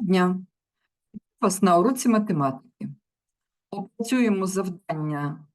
дня! Вас на уроці математики. Опрацюємо завдання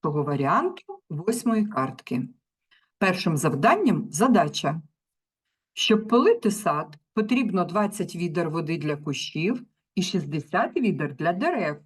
того варіанту восьмої картки. Першим завданням задача. Щоб полити сад, потрібно 20 відер води для кущів і 60 відер для дерев.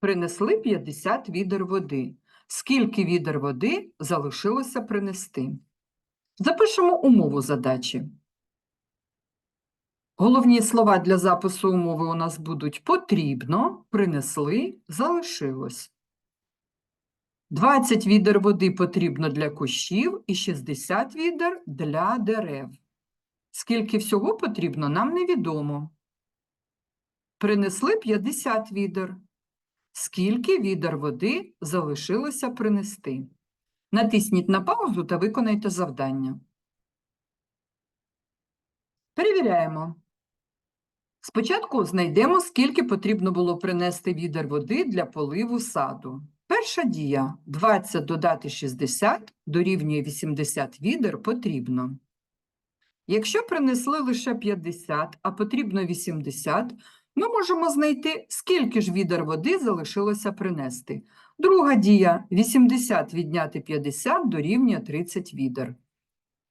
Принесли 50 відер води. Скільки відер води залишилося принести? Запишемо умову задачі. Головні слова для запису умови у нас будуть потрібно, принесли, залишилось. 20 відер води потрібно для кущів і 60 відер для дерев. Скільки всього потрібно, нам невідомо. Принесли 50 відер. Скільки відер води залишилося принести? Натисніть на паузу та виконайте завдання. Перевіряємо. Спочатку знайдемо, скільки потрібно було принести відер води для поливу саду. Перша дія – 20 додати 60 дорівнює 80 відер потрібно. Якщо принесли лише 50, а потрібно 80, ми можемо знайти, скільки ж відер води залишилося принести. Друга дія – 80 відняти 50 дорівнює 30 відер.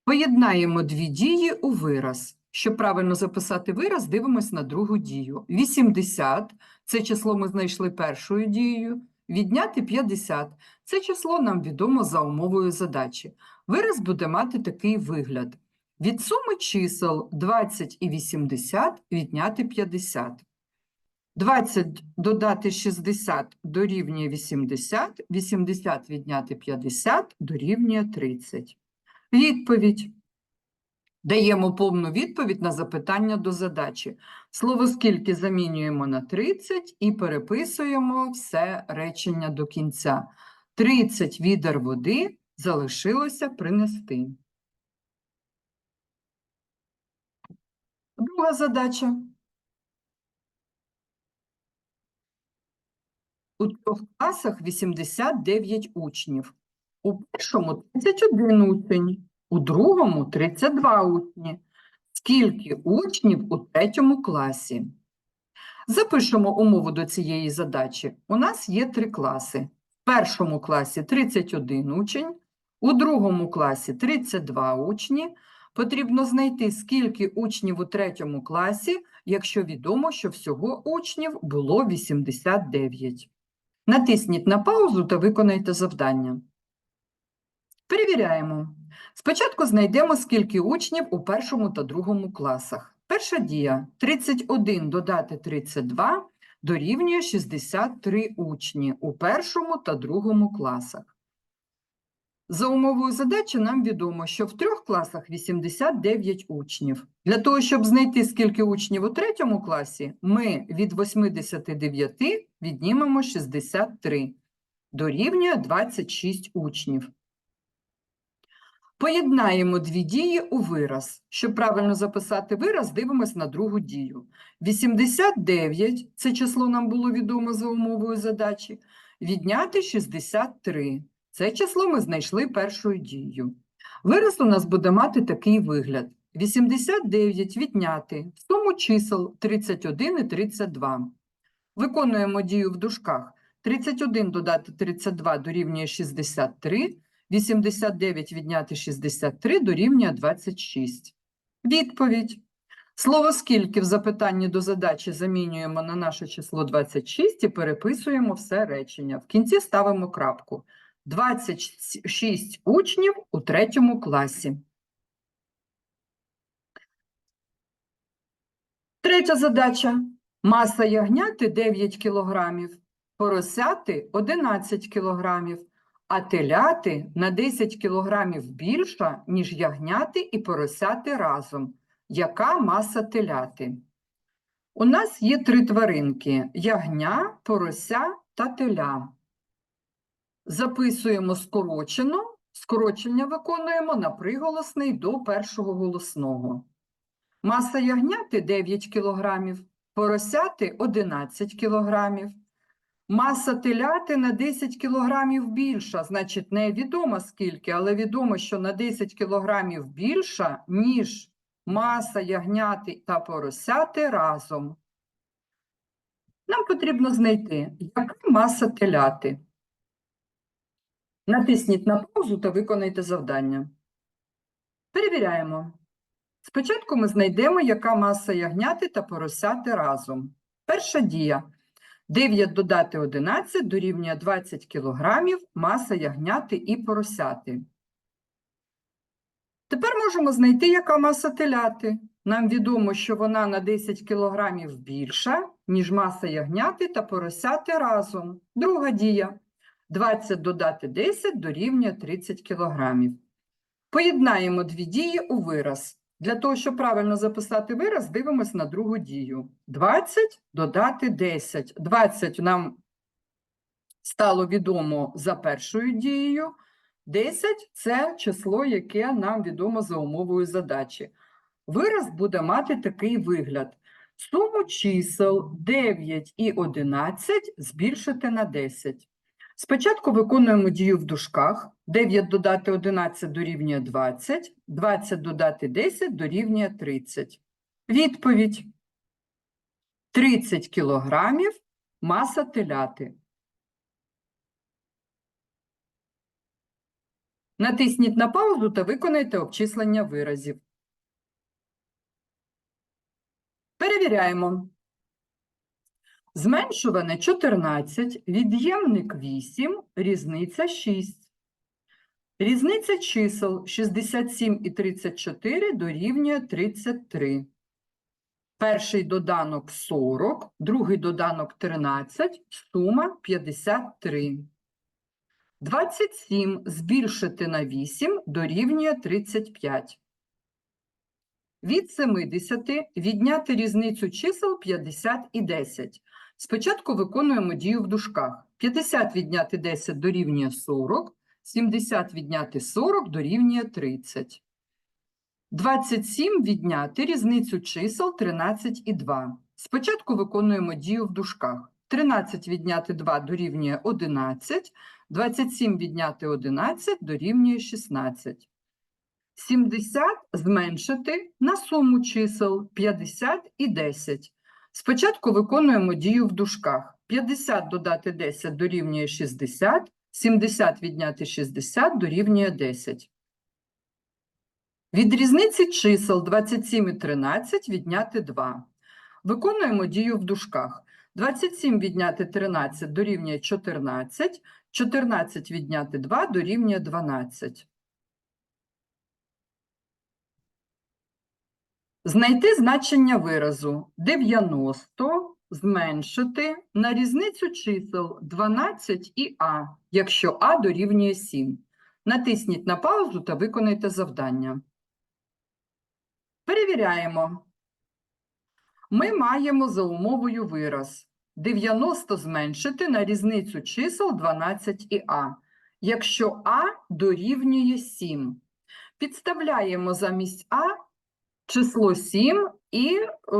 Поєднаємо дві дії у вираз. Щоб правильно записати вираз, дивимось на другу дію. 80 – це число ми знайшли першою дією. Відняти 50 – це число нам відомо за умовою задачі. Вираз буде мати такий вигляд. Від суми чисел 20 і 80 відняти 50. 20 додати 60 дорівнює 80, 80 відняти 50 дорівнює 30. Відповідь. Даємо повну відповідь на запитання до задачі. Слово «скільки» замінюємо на 30 і переписуємо все речення до кінця. 30 відер води залишилося принести. Друга задача. У трьох класах 89 учнів. У першому 31 учень, у другому 32 учні. Скільки учнів у третьому класі? Запишемо умову до цієї задачі. У нас є три класи. В першому класі 31 учень, у другому класі 32 учні. Потрібно знайти, скільки учнів у третьому класі, якщо відомо, що всього учнів було 89. Натисніть на паузу та виконайте завдання. Перевіряємо. Спочатку знайдемо, скільки учнів у першому та другому класах. Перша дія – 31 додати 32 дорівнює 63 учні у першому та другому класах. За умовою задачі нам відомо, що в трьох класах 89 учнів. Для того, щоб знайти, скільки учнів у третьому класі, ми від 89 віднімемо 63. Дорівнює 26 учнів. Поєднаємо дві дії у вираз. Щоб правильно записати вираз, дивимось на другу дію. 89 – це число нам було відомо за умовою задачі. Відняти 63. Це число ми знайшли першою дією. Вираз у нас буде мати такий вигляд. 89 відняти в суму чисел 31 і 32. Виконуємо дію в дужках. 31 додати 32 дорівнює 63, 89 відняти 63 дорівнює 26. Відповідь. Слово «скільки» в запитанні до задачі замінюємо на наше число 26 і переписуємо все речення. В кінці ставимо крапку. 26 учнів у третьому класі. Третя задача. Маса ягняти 9 кілограмів, поросяти 11 кілограмів, а теляти на 10 кілограмів більша, ніж ягняти і поросяти разом. Яка маса теляти? У нас є три тваринки – ягня, порося та теля. Записуємо скорочено, скорочення виконуємо на приголосний до першого голосного. Маса ягняти 9 кг, поросяти 11 кг. Маса теляти на 10 кг більша, значить, невідомо скільки, але відомо, що на 10 кг більша, ніж маса ягняти та поросяти разом. Нам потрібно знайти, яка маса теляти. Натисніть на паузу та виконайте завдання. Перевіряємо. Спочатку ми знайдемо, яка маса ягняти та поросяти разом. Перша дія. 9 додати 11 дорівнює 20 кг маса ягняти і поросяти. Тепер можемо знайти, яка маса теляти. Нам відомо, що вона на 10 кг більша, ніж маса ягняти та поросяти разом. Друга дія. 20 додати 10 дорівнює 30 кг. Поєднаємо дві дії у вираз. Для того, щоб правильно записати вираз, дивимось на другу дію. 20 додати 10. 20 нам стало відомо за першою дією. 10 – це число, яке нам відомо за умовою задачі. Вираз буде мати такий вигляд. Суму чисел 9 і 11 збільшити на 10. Спочатку виконуємо дію в дужках. 9 додати 11 дорівнює 20, 20 додати 10 дорівнює 30. Відповідь. 30 кілограмів маса теляти. Натисніть на паузу та виконайте обчислення виразів. Перевіряємо. Зменшуване 14, від'ємник 8, різниця 6. Різниця чисел 67 і 34 дорівнює 33. Перший доданок 40, другий доданок 13, сума 53. 27 збільшити на 8 дорівнює 35. Від 70 відняти різницю чисел 50 і 10. Спочатку виконуємо дію в дужках. 50 відняти 10 дорівнює 40, 70 відняти 40 дорівнює 30. 27 відняти різницю чисел 13 і 2. Спочатку виконуємо дію в дужках. 13 відняти 2 дорівнює 11, 27 відняти 11 дорівнює 16. 70 зменшити на суму чисел 50 і 10. Спочатку виконуємо дію в дужках. 50 додати 10 дорівнює 60, 70 відняти 60 дорівнює 10. Від різниці чисел 27 і 13 відняти 2. Виконуємо дію в дужках. 27 відняти 13 дорівнює 14, 14 відняти 2 дорівнює 12. Знайти значення виразу 90 зменшити на різницю чисел 12 і а, якщо а дорівнює 7. Натисніть на паузу та виконайте завдання. Перевіряємо. Ми маємо за умовою вираз 90 зменшити на різницю чисел 12 і а, якщо а дорівнює 7. Підставляємо замість а число 7 і е,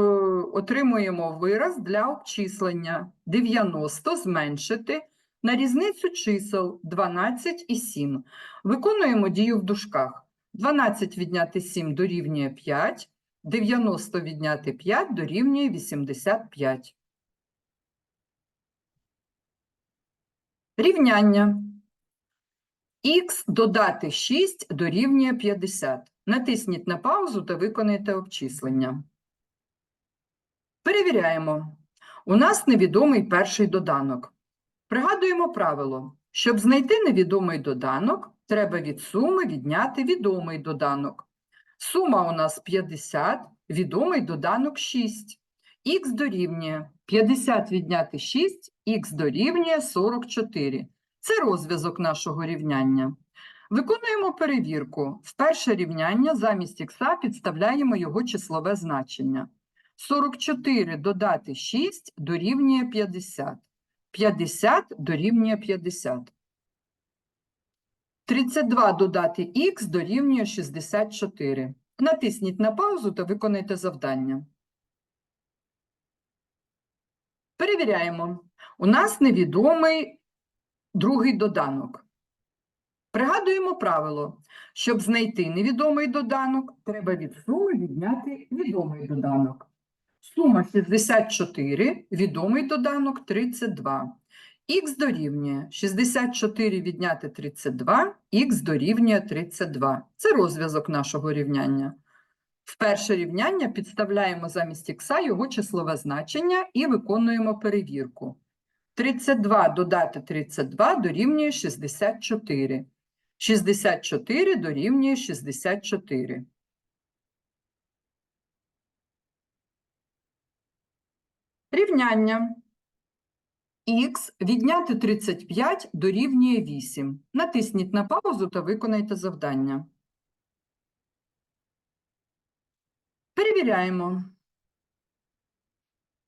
отримуємо вираз для обчислення 90 зменшити на різницю чисел 12 і 7. Виконуємо дію в дужках. 12 відняти 7 дорівнює 5, 90 відняти 5 дорівнює 85. Рівняння. Х додати 6 дорівнює 50. Натисніть на паузу та виконайте обчислення. Перевіряємо. У нас невідомий перший доданок. Пригадуємо правило. Щоб знайти невідомий доданок, треба від суми відняти відомий доданок. Сума у нас 50, відомий доданок 6. Х дорівнює 50 відняти 6, х дорівнює 44. Це розв'язок нашого рівняння. Виконуємо перевірку. В перше рівняння замість х підставляємо його числове значення. 44 додати 6 дорівнює 50. 50 дорівнює 50. 32 додати х дорівнює 64. Натисніть на паузу та виконайте завдання. Перевіряємо. У нас невідомий другий доданок. Пригадуємо правило. Щоб знайти невідомий доданок, треба від суми відняти відомий доданок. Сума 64, відомий доданок 32. Х дорівнює 64 відняти 32, х дорівнює 32. Це розв'язок нашого рівняння. В перше рівняння підставляємо замість х його числове значення і виконуємо перевірку. 32 додати 32 дорівнює 64. 64 дорівнює 64. Рівняння. Х відняти 35 дорівнює 8. Натисніть на паузу та виконайте завдання. Перевіряємо.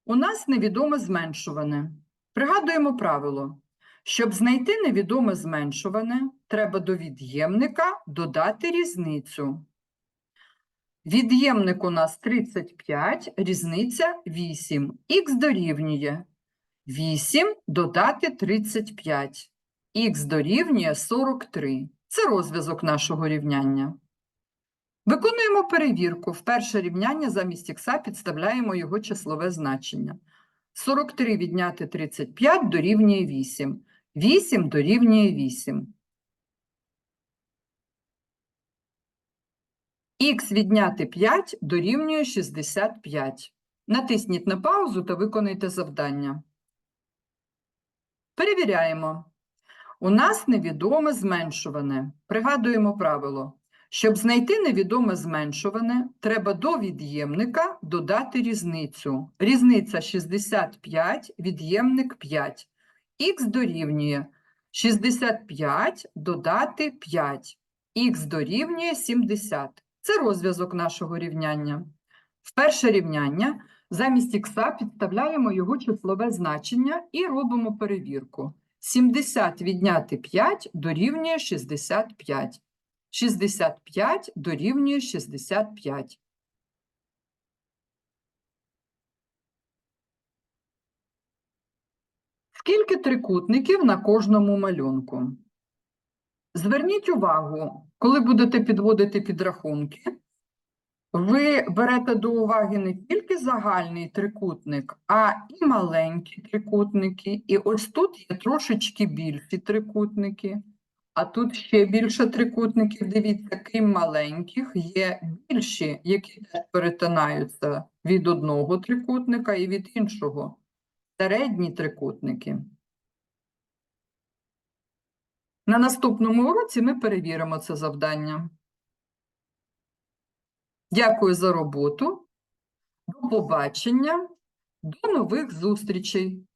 У нас невідоме зменшуване. Пригадуємо правило. Щоб знайти невідоме зменшуване, треба до від'ємника додати різницю. Від'ємник у нас 35, різниця 8. Х дорівнює 8 додати 35. Х дорівнює 43. Це розв'язок нашого рівняння. Виконуємо перевірку. В перше рівняння замість х підставляємо його числове значення. 43 відняти 35 дорівнює 8. 8 дорівнює 8. Х відняти 5 дорівнює 65. Натисніть на паузу та виконайте завдання. Перевіряємо. У нас невідоме зменшуване. Пригадуємо правило. Щоб знайти невідоме зменшуване, треба до від'ємника додати різницю. Різниця 65, від'ємник 5. Х дорівнює 65 додати 5. Х дорівнює 70. Це розв'язок нашого рівняння. В перше рівняння замість х підставляємо його числове значення і робимо перевірку. 70 відняти 5 дорівнює 65. 65 дорівнює 65. Скільки трикутників на кожному малюнку? Зверніть увагу, коли будете підводити підрахунки, ви берете до уваги не тільки загальний трикутник, а і маленькі трикутники. І ось тут є трошечки більші трикутники. А тут ще більше трикутників, дивіться, крім маленьких, є більші, які теж перетинаються від одного трикутника і від іншого. Середні трикутники. На наступному уроці ми перевіримо це завдання. Дякую за роботу. До побачення. До нових зустрічей.